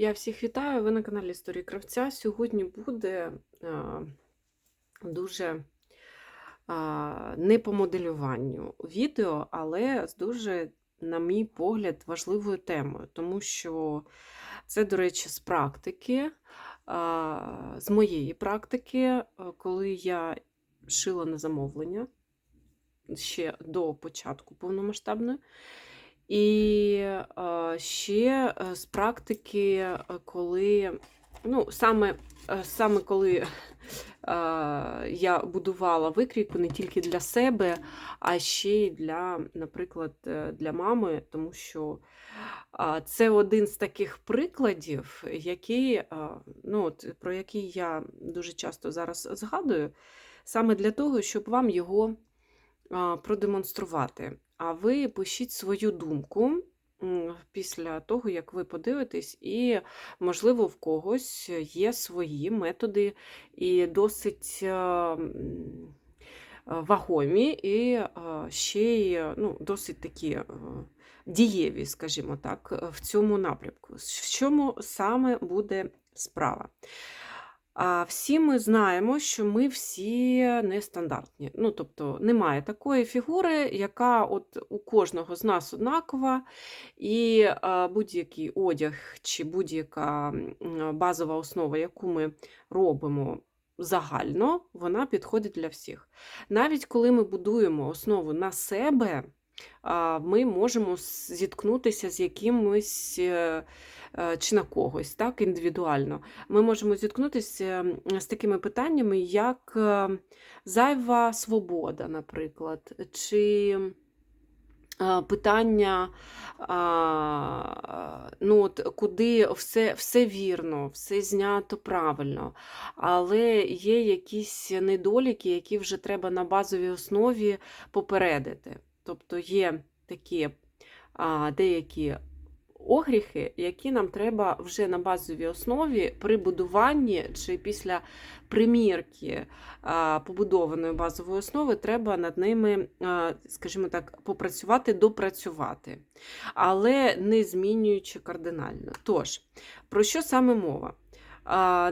Я всіх вітаю. Ви на каналі Історії Кравця. Сьогодні буде а, дуже а, не по моделюванню відео, але з дуже, на мій погляд, важливою темою, тому що це, до речі, з практики, а, з моєї практики, коли я шила на замовлення ще до початку повномасштабної. І е, ще е, з практики, е, коли, ну, саме, саме коли я будувала викрійку не тільки для себе, а ще й для, наприклад, для мами, тому що це один з таких прикладів, е, ну, от, про який я дуже часто зараз згадую, саме для того, щоб вам його продемонструвати. А ви пишіть свою думку після того, як ви подивитесь, і, можливо, в когось є свої методи і досить вагомі, і ще й ну, досить такі дієві, скажімо так, в цьому напрямку. В чому саме буде справа? А всі ми знаємо, що ми всі нестандартні. Ну, тобто немає такої фігури, яка от у кожного з нас однакова, і будь-який одяг чи будь-яка базова основа, яку ми робимо загально, вона підходить для всіх. Навіть коли ми будуємо основу на себе, ми можемо зіткнутися з якимось. Е, е, Чи на когось, так, індивідуально, ми можемо зіткнутися з такими питаннями, як е, зайва свобода, наприклад, чи е, питання, ну, от, куди все, все вірно, все знято правильно, але є якісь недоліки, які вже треба на базовій основі попередити. Тобто є такі деякі огріхи, які нам треба вже на базовій основі при будуванні чи після примірки побудованої базової основи, треба над ними, скажімо так, попрацювати, допрацювати, але не змінюючи кардинально. Тож, про що саме мова?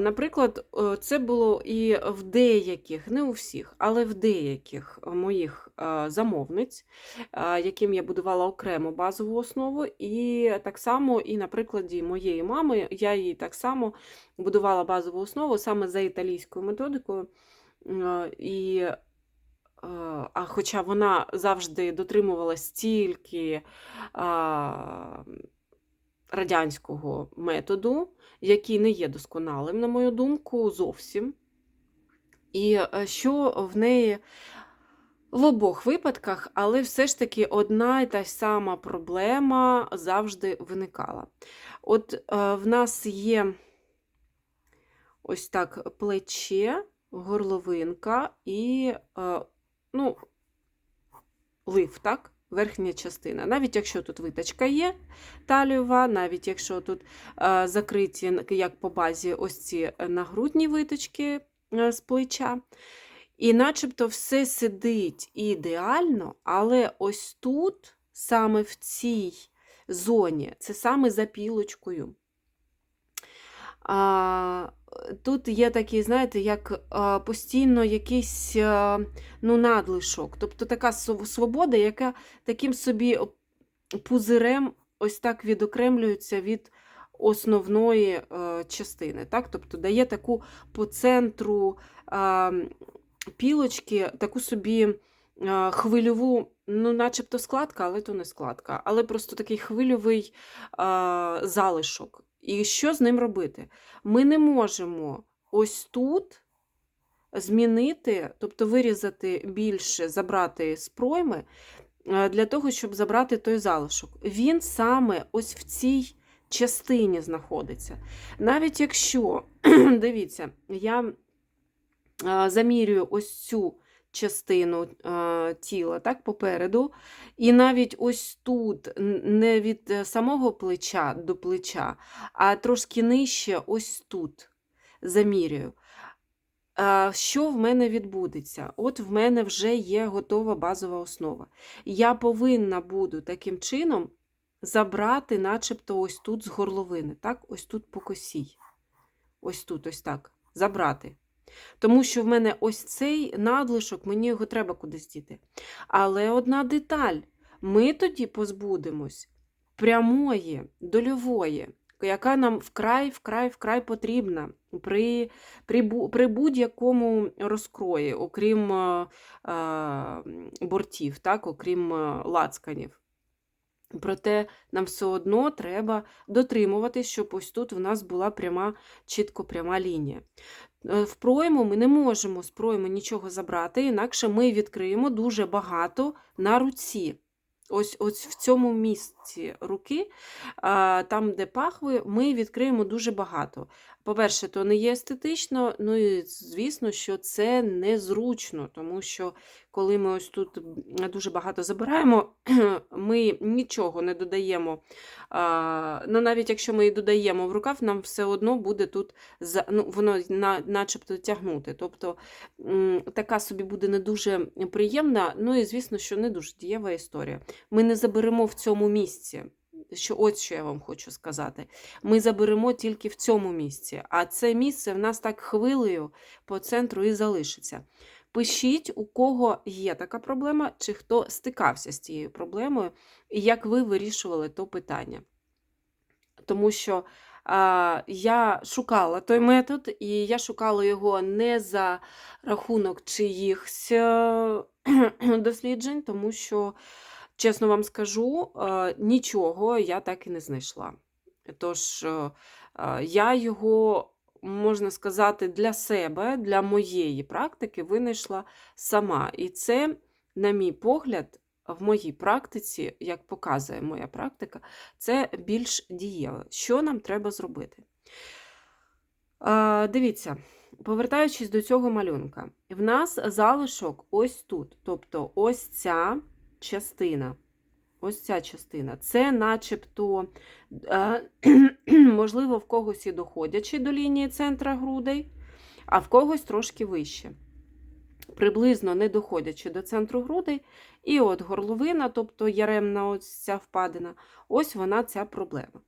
Наприклад, е, це було і в деяких, не у всіх, але в деяких моїх е, замовниць, е, яким я будувала окремо базову основу, і так само, і на прикладі моєї мами, я їй так само будувала базову основу саме за італійською методикою. Е, І, е, а хоча вона завжди дотримувалась тільки а, радянського методу, який не є досконалим, на мою думку, зовсім. І е, що в неї в обох випадках, але все ж таки одна і та сама проблема завжди виникала. От е, в нас є ось так плече, горловинка і е, ну, лиф, так? Верхня частина. Навіть якщо тут виточка є талієва, навіть якщо тут е, закриті, як по базі, ось ці нагрудні виточки е, з плеча. І начебто все сидить ідеально, але ось тут, саме в цій зоні, це саме за пілочкою. А, тут є такий, знаєте, як постійно якийсь ну, надлишок. Тобто така свобода, яка таким собі пузирем ось так відокремлюється від основної частини. Так? Тобто дає таку по центру пілочки, таку собі хвильову, ну, начебто складка, але то не складка, але просто такий хвильовий а, залишок. І що з ним робити? Ми не можемо ось тут змінити, тобто вирізати більше, забрати з пройми, е, для того, щоб забрати той залишок. Він саме ось в цій частині знаходиться. Навіть якщо, дивіться, я е, замірюю ось цю частину е, тіла, так, попереду, і навіть ось тут, не від е, самого плеча до плеча, а трошки нижче, ось тут замірюю. Що в мене відбудеться? От в мене вже є готова базова основа. Я повинна буду таким чином забрати, начебто, ось тут з горловини, так? Ось тут по косій. Ось тут, ось так. Забрати. Тому що в мене ось цей надлишок, мені його треба кудись діти. Але одна деталь: ми тоді позбудемось прямої, дольової, яка нам вкрай, вкрай, вкрай потрібна при, при, при будь-якому розкрої, окрім е, е, бортів, так, окрім е, лацканів. Проте нам все одно треба дотримуватись, щоб ось тут в нас була пряма, чітко пряма лінія. Е, В пройму ми не можемо з пройму нічого забрати, інакше ми відкриємо дуже багато на руці. Ось, ось в цьому місці руки, там, де пахви, ми відкриємо дуже багато. По-перше, то не є естетично, ну і звісно, що це незручно, тому що коли ми ось тут дуже багато забираємо, ми нічого не додаємо. Ну, навіть якщо ми і додаємо в рукав, нам все одно буде тут ну, воно на, начебто тягнути. Тобто така собі буде не дуже приємна, ну і звісно, що не дуже дієва історія. Ми не заберемо в цьому місці. Що, ось що я вам хочу сказати. Ми заберемо тільки в цьому місці, а це місце в нас так хвилею по центру і залишиться. Пишіть, у кого є така проблема, чи хто стикався з цією проблемою, і як ви вирішували то питання. Тому що а, я шукала той метод, і я шукала його не за рахунок чиїхсь е, досліджень, тому що, чесно вам скажу, е, нічого я так і не знайшла. Тож е, я його, можна сказати, для себе, для моєї практики винайшла сама. І це, на мій погляд, в моїй практиці, як показує моя практика, це більш дієве. Що нам треба зробити? Дивіться, повертаючись до цього малюнка, в нас залишок ось тут. Тобто ось ця частина. Ось ця частина. Це начебто, е, можливо, в когось і доходячи до лінії центра грудей, а в когось трошки вище. Приблизно не доходячи до центру грудей, і от горловина, тобто яремна ось ця впадина, ось вона ця проблема.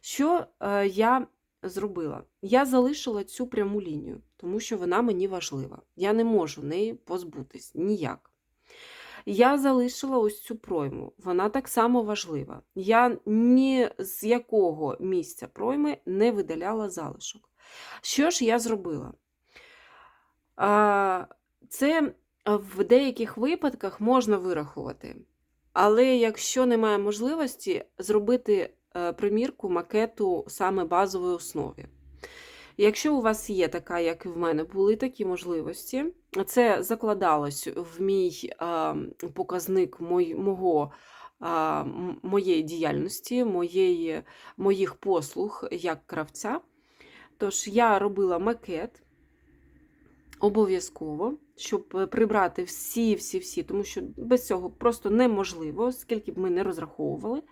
Що е, я зробила? Я залишила цю пряму лінію, тому що вона мені важлива. Я не можу неї позбутись ніяк. Я залишила ось цю пройму, вона так само важлива. Я ні з якого місця пройми не видаляла залишок. Що ж я зробила? Це в деяких випадках можна вирахувати. Але якщо немає можливості зробити е, примірку макету саме базової основі. Якщо у вас є така, як і в мене, були такі можливості, це закладалось в мій показник мого, моєї діяльності, моєї, моїх послуг як кравця. Тож я робила макет обов'язково, щоб прибрати всі-всі-всі, тому що без цього просто неможливо, скільки б ми не розраховували.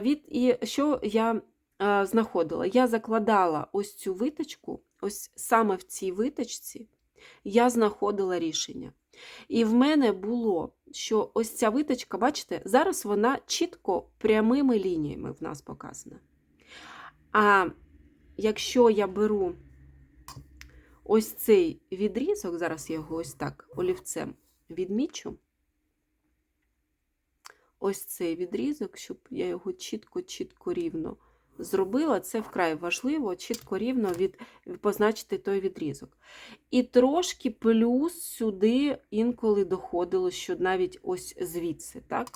Від, і що я знаходила? Я закладала ось цю виточку, ось саме в цій виточці я знаходила рішення. І в мене було, що ось ця виточка, бачите, зараз вона чітко прямими лініями в нас показана. А якщо я беру ось цей відрізок, зараз я його ось так олівцем відмічу, ось цей відрізок, щоб я його чітко-чітко рівно зробила, це вкрай важливо, чітко рівно від, позначити той відрізок. І трошки плюс сюди інколи доходило, що навіть ось звідси, так?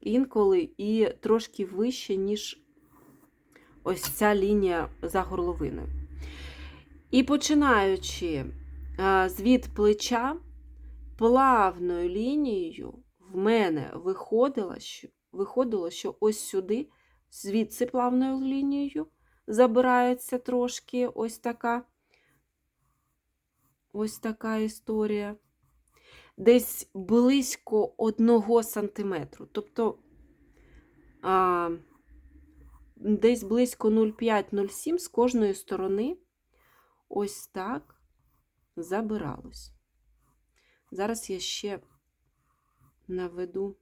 Інколи і трошки вище, ніж ось ця лінія за горловиною. І починаючи а, звід плеча, плавною лінією в мене виходило, що, виходило, що ось сюди, звідси плавною лінією, забирається трошки ось така, ось така історія. Десь близько одного сантиметру. Тобто а, десь близько 0,5-0,7 з кожної сторони ось так забиралось. Зараз я ще наведу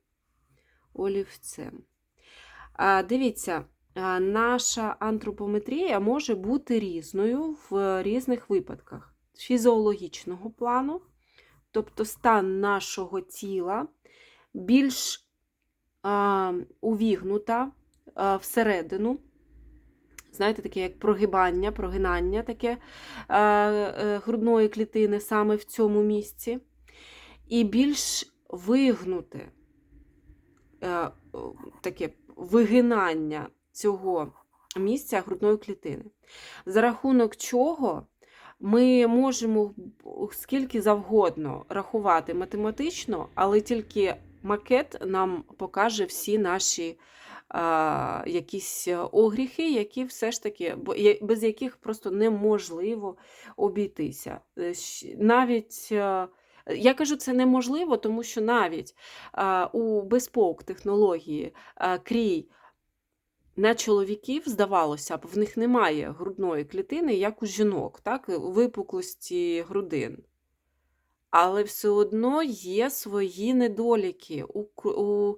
олівцем. Дивіться, наша антропометрія може бути різною в різних випадках фізіологічного плану, тобто стан нашого тіла більш увігнута всередину. Знаєте, таке як прогибання, прогинання таке е, грудної клітини саме в цьому місці. І більш вигнуте е, таке вигинання цього місця грудної клітини. За рахунок чого ми можемо скільки завгодно рахувати математично, але тільки макет нам покаже всі наші якісь огріхи, які все ж таки, без яких просто неможливо обійтися. Е, Навіть е, я кажу, це неможливо, тому що навіть у безпок технології крій на чоловіків, здавалося б, в них немає грудної клітини, як у жінок, так? випуклості грудин. Але все одно є свої недоліки у, у е,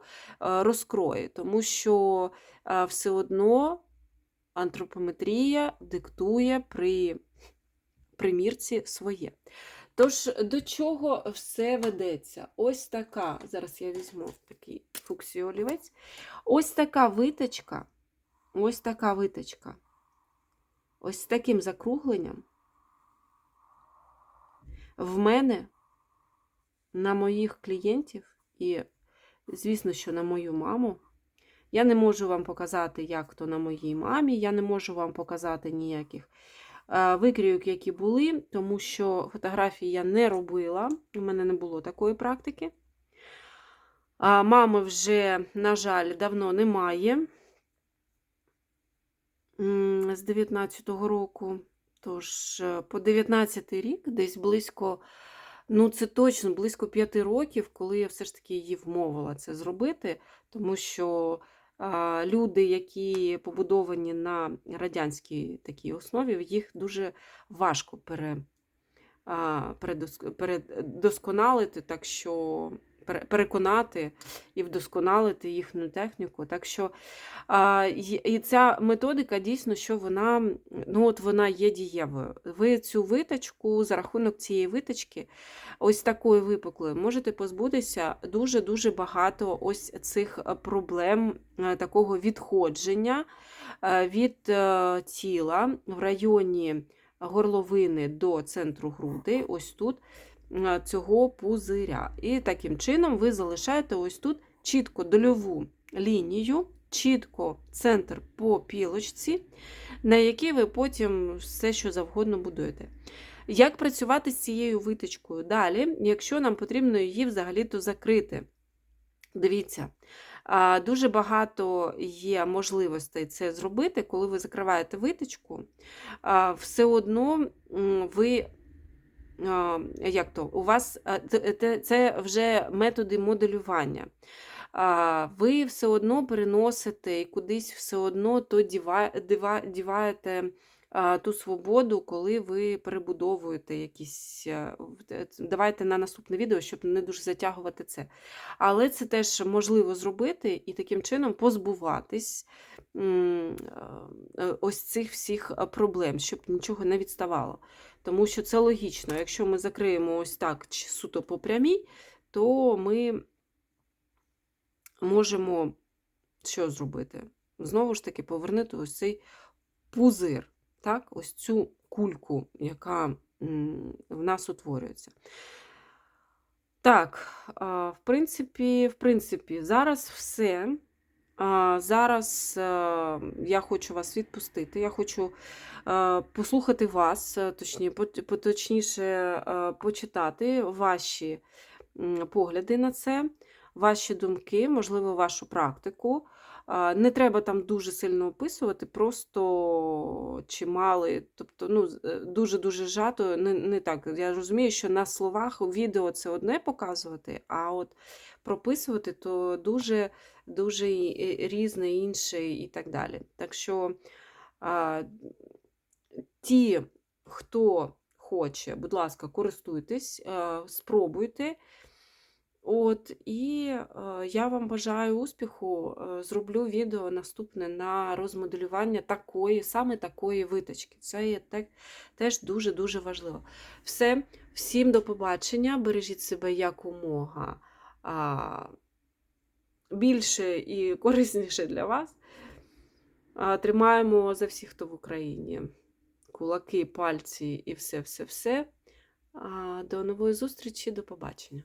розкрої, тому що е, все одно антропометрія диктує при примірці своє. Тож, до чого все ведеться? Ось така, зараз я візьму такий фуксій олівець. Ось така виточка, ось така виточка, ось з таким закругленням. В мене на моїх клієнтів, і, звісно, що на мою маму. Я не можу вам показати, як то на моїй мамі, я не можу вам показати ніяких викрійок, які були, тому що фотографії я не робила, у мене не було такої практики. А мами вже, на жаль, давно немає з 19-го року. Тож, е, по 19-й рік, десь близько, ну це точно близько 5 років, коли я все ж таки її вмовила це зробити, тому що люди, які побудовані на радянській такій основі, їх дуже важко пере, передосконалити, так що переконати і вдосконалити їхню техніку. Так що і ця методика дійсно, що вона, ну от вона є дієвою. Ви цю виточку за рахунок цієї виточки, ось такої випуклої, можете позбутися дуже-дуже багато ось цих проблем е, такого відходження е, від е, тіла в районі горловини до центру груди, ось тут цього пузиря. І таким чином ви залишаєте ось тут чітко дольову лінію, чітко центр по пілочці, на якій ви потім все, що завгодно будуєте. Як працювати з цією виточкою? Далі, якщо нам потрібно її взагалі-то закрити. Дивіться, дуже багато є можливостей це зробити, коли ви закриваєте виточку, а, все одно ви. Як то? У вас це вже методи моделювання. Ви все одно переносите і кудись все одно то діваєте ту свободу, коли ви перебудовуєте якісь. в- те- Давайте на наступне відео, щоб не дуже затягувати це. Але це теж можливо зробити і таким чином позбуватись е, ось цих всіх е, проблем, щоб нічого не відставало. Тому що це логічно. Якщо ми закриємо ось так суто по прямій, то ми можемо що зробити? Знову ж таки, повернути ось цей пузир, так? ось цю кульку, яка в нас утворюється. Так, в принципі, в принципі, зараз все. Зараз я хочу вас відпустити. Я хочу послухати вас, е, точні, пот- е, почитати ваші погляди на це, ваші думки, можливо, вашу практику. Не треба там дуже сильно описувати, просто чи мали, тобто ну, е, дуже-дуже зжато, не, не так. Я розумію, що на словах відео це одне показувати, а от прописувати то дуже, дуже різне інше і так далі. Так що а, ті, хто хоче, будь ласка, користуйтесь, е, спробуйте. От, і е, я вам бажаю успіху. Е, Зроблю відео наступне на розмоделювання такої, саме такої виточки. Це є те- теж дуже-дуже важливо. Все, всім до побачення. Бережіть себе якомога а, більше і корисніше для вас. А, Тримаємо за всіх, хто в Україні. Кулаки, пальці і все-все-все. До нової зустрічі, до побачення.